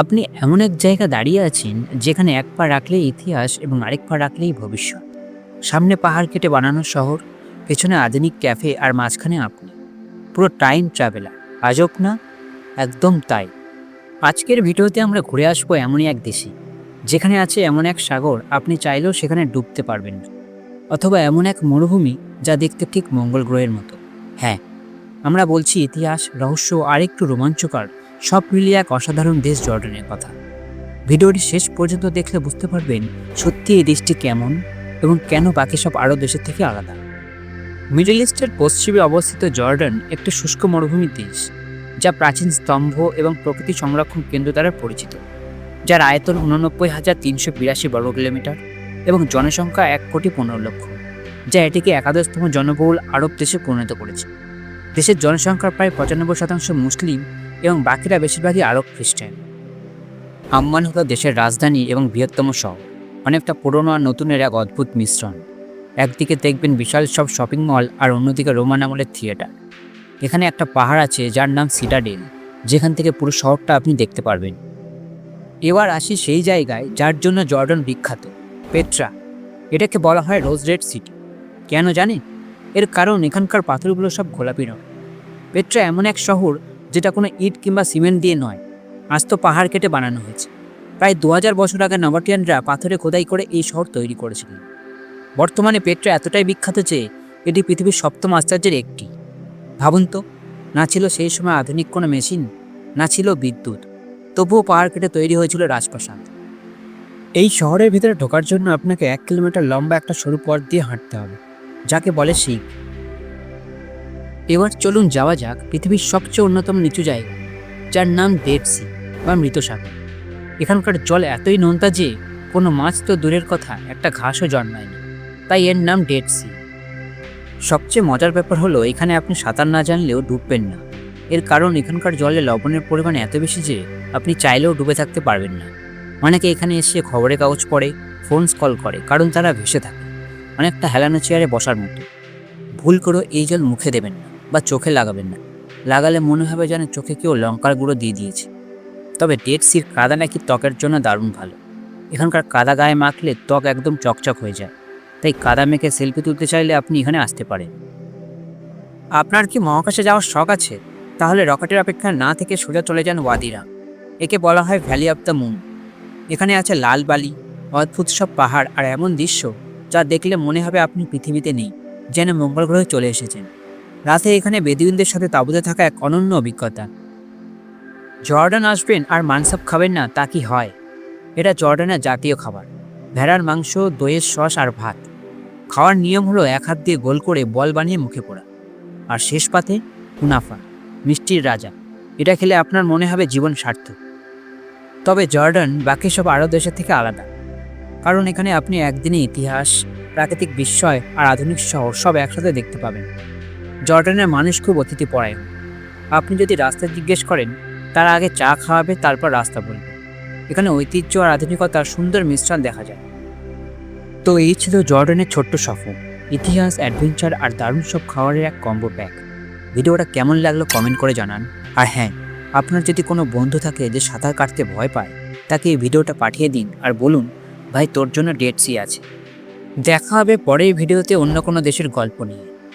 আপনি এমন এক জায়গা দাঁড়িয়ে আছেন যেখানে এক পা রাখলেই ইতিহাস এবং আরেক পা রাখলেই ভবিষ্যৎ। সামনে পাহাড় কেটে বানানো শহর, পেছনে আধুনিক ক্যাফে আর মাঝখানে আপনি। পুরো টাইম ট্রাভেলার। আজব না, একদম তাই। আজকের ভিডিওতে আমরা ঘুরে আসব এমনই এক দেশে, যেখানে আছে এমন এক সাগর আপনি চাইলেও সেখানে ডুবতে পারবেন না। অথবা এমন এক মরুভূমি যা দেখতে ঠিক মঙ্গল গ্রহের মতো। হ্যাঁ আমরা বলছি ইতিহাস, রহস্য আর একটু রোমাঞ্চকর সব মিলিয়ে এক অসাধারণ দেশ জর্ডানের কথা। ভিডিওটি শেষ পর্যন্ত দেখলে বুঝতে পারবেন সত্যি এই দেশটি কেমন এবং কেন বাকি সব আরও দেশের থেকে আলাদা। মিডল ইস্টের পশ্চিমে অবস্থিত জর্ডান একটি শুষ্ক মরুভূমির দেশ, যা প্রাচীন স্তম্ভ এবং প্রকৃতি সংরক্ষণ কেন্দ্র দ্বারা পরিচিত, যার আয়তন উননব্বই হাজার তিনশো বিরাশি বর্গ কিলোমিটার এবং জনসংখ্যা এক কোটি পনেরো লক্ষ, যা এটিকে একাদশতম জনবহুল আরব দেশে পরিণত করেছে। দেশের জনসংখ্যার প্রায় পঁচানব্বই শতাংশ মুসলিম এবং বাকিরা বেশিরভাগই আরব খ্রিস্টান। আম্মান হলো দেশের রাজধানী এবং বৃহত্তম শহর। অনেকটা পুরনো আর নতুনের এক অদ্ভুত মিশ্রণ। একদিকে দেখবেন বিশাল সব শপিং মল আর অন্যদিকে রোমান আমলের থিয়েটার। এখানে একটা পাহাড় আছে যার নাম সিটাডেল, যেখান থেকে পুরো শহরটা আপনি দেখতে পারবেন। এবার আসি সেই জায়গায় যার জন্য জর্ডন বিখ্যাত, পেট্রা। এটাকে বলা হয় রোজ রেড সিটি। কেন জানেন? এর কারণ এখানকার পাথরগুলো সব গোলাপি রঙ পেট্রা এমন এক শহর যেটা কোনো ইট কিংবা সিমেন্ট দিয়ে নয়। আস্ত পাহাড় কেটে বানানো হয়েছে। প্রায় দু হাজার বছর আগে নবাটিয়ানরা পাথরে খোদাই করে এই শহর তৈরি করেছিলেন। বর্তমানে পেট্রা এতটাই বিখ্যাত যে এটি পৃথিবীর সপ্তম আশ্চর্যের একটি। ভাবুন তো, না ছিল সেই সময় আধুনিক কোনো মেশিন, না ছিল বিদ্যুৎ। তবুও পাহাড় কেটে তৈরি হয়েছিল রাজপ্রাসাদ। এই শহরের ভিতরে ঢোকার জন্য আপনাকে এক কিলোমিটার লম্বা একটা সরু পথ দিয়ে হাঁটতে হবে, যাকে বলে শিখ। এবার চলুন যাওয়া যাক পৃথিবীর সবচেয়ে অন্যতম নিচু জায়গা, যার নাম ডেড সি, বা মৃতসাগর। এখানকার জল এতই নোনতা যে কোনো মাছ তো দূরের কথা, একটা ঘাসও জন্মায় না তাই এর নাম ডেড সি। সবচেয়ে মজার ব্যাপার হলো, এখানে আপনি সাঁতার না জানলেও ডুববেন না। এর কারণ এখানকার জলে লবণের পরিমাণ এত বেশি যে আপনি চাইলেও ডুবে থাকতে পারবেন না। অনেকে এখানে এসে খবরের কাগজ পড়ে, ফোন কল করে, কারণ তারা ভেসে থাকে, অনেকটা হেলানো চেয়ারে বসার মতো। ভুল করে এই জল মুখে দেবেন না। বা চোখে লাগাবেন না। লাগালে মনে হবে যেন চোখে কেউ লঙ্কার গুঁড়ো দিয়ে দিয়েছে। তবে ডেড সির কাদা নাকি ত্বকের জন্য দারুণ ভালো। এখানকার কাদা গায়ে মাখলে ত্বক একদম চকচক হয়ে যায়। তাই কাদা মেখে সেলফি তুলতে চাইলে আপনি এখানে আসতে পারেন। আপনার কি মহাকাশে যাওয়ার শখ আছে? তাহলে রকেটের অপেক্ষা না থেকে সোজা চলে যান ওয়াদিরা। একে বলা হয় ভ্যালি অফ দ্য মুন এখানে আছে লাল বালি, অদ্ভুত সব পাহাড় আর এমন দৃশ্য যা দেখলে মনে হবে আপনি পৃথিবীতে নেই, যেন মঙ্গল গ্রহে চলে এসেছেন। রাতে এখানে বেদুইনদের সাথে তাঁবুতে থাকা এক অনন্য অভিজ্ঞতা। জর্ডান আসবেন আর মানসাপ খাবেন না, তা কি হয়? এটা জর্ডানের জাতীয় খাবার। ভেড়ার মাংস, দইয়ের সস আর ভাত। খাওয়ার নিয়ম হলো এক হাত দিয়ে গোল করে বল বানিয়ে মুখে পড়া। আর শেষ পাতে মুনাফা, মিষ্টির রাজা। এটা খেলে আপনার মনে হবে জীবন সার্থক। তবে জর্ডান বাকি সব আরব দেশের থেকে আলাদা। কারণ এখানে আপনি একদিনে ইতিহাস, প্রাকৃতিক বিস্ময় আর আধুনিক শহর সব একসাথে দেখতে পাবেন। জর্ডানের মানুষ খুব অতিথিপরায়ণ আপনি যদি রাস্তা জিজ্ঞেস করেন, তারা আগে চা খাওয়াবে, তারপর রাস্তা বলবে। এখানে ঐতিহ্য আর আধুনিকতার সুন্দর মিশ্রণ দেখা যায়। তো এই ছিল জর্ডানের ছোট্ট সফর। ইতিহাস, অ্যাডভেঞ্চার আর দারুণ সব খাবারের এক কম্বো প্যাক। ভিডিওটা কেমন লাগল কমেন্ট করে জানান। আর হ্যাঁ আপনার যদি কোনো বন্ধু থাকে যে সাঁতার কাটতে ভয় পায়, তাকে এই ভিডিওটা পাঠিয়ে দিন আর বলুন, ভাই, তোর জন্য ডেট সি আছে। দেখা হবে পরের ভিডিওতে অন্য কোনো দেশের গল্প নিয়ে।